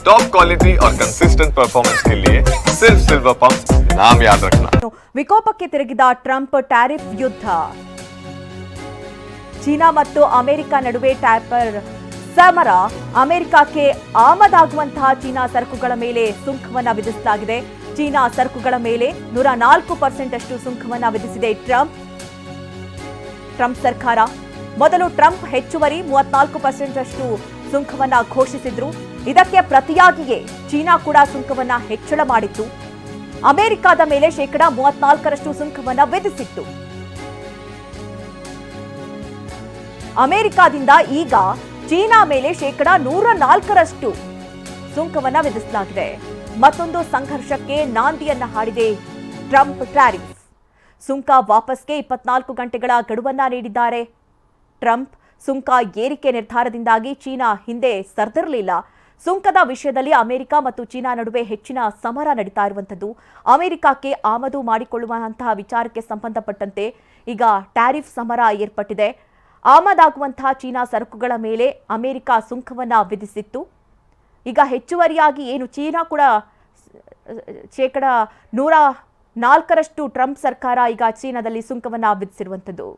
Top quality और consistent performance के लिए सिर्फ सिल्वर पंप नाम याद रखना ವಿಕೋಪಕ್ಕೆ ತಿರುಗಿದ ಟ್ರಂಪ್ ಟ್ಯಾರಿಫ್ ಯುದ್ಧ ಚೀನಾ ಮತ್ತು ಅಮೆರಿಕ ನಡುವೆ ಟ್ಯಾಪರ್ ಸಮರ ಅಮೆರಿಕಕ್ಕೆ ಆಮದಾಗುವಂತಹ ಚೀನಾ ಸರಕುಗಳ ಮೇಲೆ ಸುಂಕವನ್ನ ವಿಧಿಸಲಾಗಿದೆ ಚೀನಾ ಸರಕುಗಳ ಮೇಲೆ ನೂರ ನಾಲ್ಕು ಪರ್ಸೆಂಟ್ ಅಷ್ಟು ಸುಂಕವನ್ನ ವಿಧಿಸಿದೆ ಟ್ರಂಪ್ ಟ್ರಂಪ್ ಸರ್ಕಾರ ಮೊದಲು ಟ್ರಂಪ್ ಹೆಚ್ಚುವರಿ ಮೂವತ್ನಾಲ್ಕು ಪರ್ಸೆಂಟ್ ಅಷ್ಟು ಸುಂಕವನ್ನ ಘೋಷಿಸಿದ್ರು ಇದಕ್ಕೆ ಪ್ರತಿಯಾಗಿಯೇ ಚೀನಾ ಕೂಡ ಸುಂಕವನ್ನ ಹೆಚ್ಚಳ ಮಾಡಿತ್ತು. ಅಮೆರಿಕದ ಮೇಲೆ ಶೇಕಡಾ ಮೂವತ್ನಾಲ್ಕರಷ್ಟು ಸುಂಕವನ್ನ ವಿಧಿಸಿತ್ತು. ಅಮೆರಿಕದಿಂದ ಈಗ ಚೀನಾ ಮೇಲೆ ಶೇಕಡಾ ನೂರ ನಾಲ್ಕರಷ್ಟು ಸುಂಕವನ್ನ ವಿಧಿಸಲಾಗಿದೆ. ಮತ್ತೊಂದು ಸಂಘರ್ಷಕ್ಕೆ ನಾಂದಿಯನ್ನ ಹಾಡಿದೆ ಟ್ರಂಪ್ ಟ್ಯಾರಿಫ್. ಸುಂಕ ವಾಪಸ್ಗೆ ಇಪ್ಪತ್ನಾಲ್ಕು ಗಂಟೆಗಳ ಗಡುವನ್ನ ನೀಡಿದ್ದಾರೆ. ಟ್ರಂಪ್ ಸುಂಕ ಏರಿಕೆ ನಿರ್ಧಾರದಿಂದಾಗಿ ಚೀನಾ ಹಿಂದೆ ಸರಿದಿರಲಿಲ್ಲ. ಸುಂಕದ ವಿಷಯದಲ್ಲಿ ಅಮೆರಿಕ ಮತ್ತು ಚೀನಾ ನಡುವೆ ಹೆಚ್ಚಿನ ಸಮರ ನಡೀತಾ ಇರುವಂಥದ್ದು. ಅಮೆರಿಕಕ್ಕೆ ಆಮದು ಮಾಡಿಕೊಳ್ಳುವಂತಹ ವಿಚಾರಕ್ಕೆ ಸಂಬಂಧಪಟ್ಟಂತೆ ಈಗ ಟ್ಯಾರಿಫ್ ಸಮರ ಏರ್ಪಟ್ಟಿದೆ. ಆಮದಾಗುವಂತಹ ಚೀನಾ ಸರಕುಗಳ ಮೇಲೆ ಅಮೆರಿಕ ಸುಂಕವನ್ನು ವಿಧಿಸಿತ್ತು. ಈಗ ಹೆಚ್ಚುವರಿಯಾಗಿ ಏನು ಚೀನಾ ಕೂಡ ಶೇಕಡ ನೂರ ನಾಲ್ಕರಷ್ಟು ಟ್ರಂಪ್ ಸರ್ಕಾರ ಈಗ ಚೀನಾದಲ್ಲಿ ಸುಂಕವನ್ನು ವಿಧಿಸಿರುವಂಥದ್ದು.